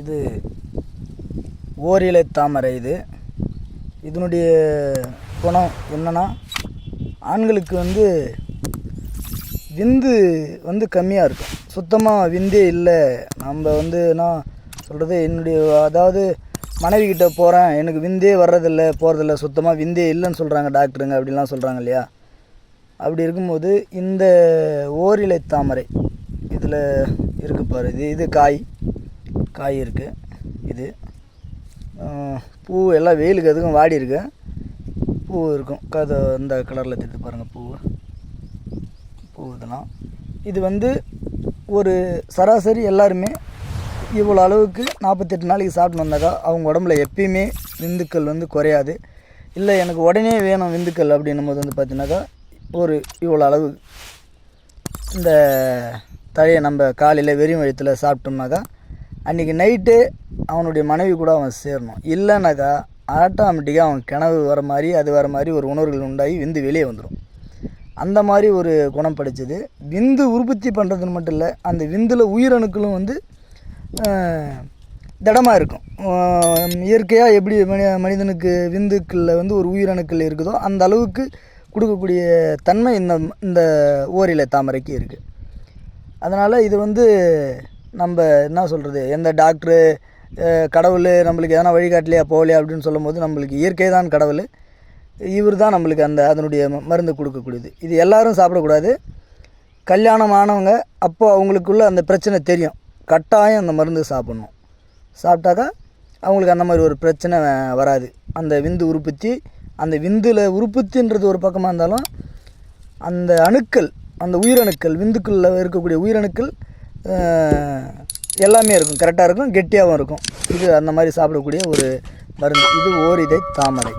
இது ஓரிலை தாமரை இது. இதனுடைய குணம் என்னென்னா ஆண்களுக்கு வந்து விந்து வந்து கம்மியாக இருக்கும். சுத்தமாக விந்தே இல்லை. நம்ம வந்து நான் சொல்கிறது என்னுடைய அதாவது மனைவி கிட்ட போகிறேன் எனக்கு விந்தே வர்றதில்ல போகிறதில்ல சுத்தமாக விந்தே இல்லைன்னு சொல்கிறாங்க டாக்டருங்க அப்படிலாம் சொல்கிறாங்க இல்லையா? அப்படி இருக்கும்போது இந்த ஓரிலை தாமரை இதில் இருக்குது பாரு இது இது காய். காய் இருக்குது இது. பூ எல்லாம் வெயிலுக்கு அதுக்கும் வாடி இருக்கு. பூ இருக்கும். கதை இந்த கலரில் தெரிஞ்சு பாருங்கள் பூ. பூ இதெல்லாம். இது வந்து ஒரு சராசரி எல்லாருமே இவ்வளோ அளவுக்கு நாற்பத்தெட்டு நாளைக்கு சாப்பிட்டு வந்தாக்கா அவங்க உடம்புல எப்பயுமே விந்துக்கள் வந்து குறையாது. இல்லை எனக்கு உடனே வேணும் விந்துக்கள் அப்படின்னும் போது வந்து பார்த்தீங்கன்னாக்கா ஒரு இவ்வளோ அளவு இந்த தழையை நம்ம காலையில் வெறும் வயிற்றில் சாப்பிட்டோம்னாக்கா அன்றைக்கி நைட்டு அவனுடைய மனைவி கூட அவன் சேரணும். இல்லைனாக்கா ஆட்டோமேட்டிக்காக அவன் கிணவு வர மாதிரி அது வர மாதிரி ஒரு உணர்வுகள் உண்டாகி விந்து வெளியே வந்துடும் அந்த மாதிரி ஒரு குணம் படித்தது விந்து உற்பத்தி பண்ணுறதுன்னு மட்டும் இல்லை அந்த விந்தில் உயிரணுக்களும் வந்து திடமாக இருக்கும். இயற்கையாக எப்படி மனி மனிதனுக்கு விந்துக்களில் வந்து ஒரு உயிரணுக்கள் இருக்குதோ அந்த அளவுக்கு கொடுக்கக்கூடிய தன்மை இந்த இந்த ஓரிலை தாமரைக்கு இருக்குது அதனால் இது வந்து நம்ம என்ன சொல்கிறது எந்த டாக்டரு கடவுள் நம்மளுக்கு எதனா வழிகாட்டலையா போகலையா அப்படின்னு சொல்லும்போது நம்மளுக்கு இயற்கை தான் கடவுள். இவர் தான் நம்மளுக்கு அந்த அதனுடைய மருந்து கொடுக்கக்கூடியது. இது எல்லாரும் சாப்பிடக்கூடாது. கல்யாணம் ஆனவங்க அப்போது அவங்களுக்குள்ள அந்த பிரச்சனை தெரியும். கட்டாயம் அந்த மருந்து சாப்பிட்ணும். சாப்பிட்டாக்கா அவங்களுக்கு அந்த மாதிரி ஒரு பிரச்சனை வராது. அந்த விந்து உற்பத்தி அந்த விந்தில் உற்பத்தின்றது ஒரு பக்கமாக இருந்தாலும் அந்த அணுக்கள் அந்த உயிரணுக்கள் விந்துக்களில் இருக்கக்கூடிய உயிரணுக்கள் எல்லாமே இருக்கும். கரெக்டாக இருக்கும் கெட்டியாகவும் இருக்கும். இது அந்த மாதிரி சாப்பிடக்கூடிய ஒரு மருந்து. இது ஓரிதை தாமரை.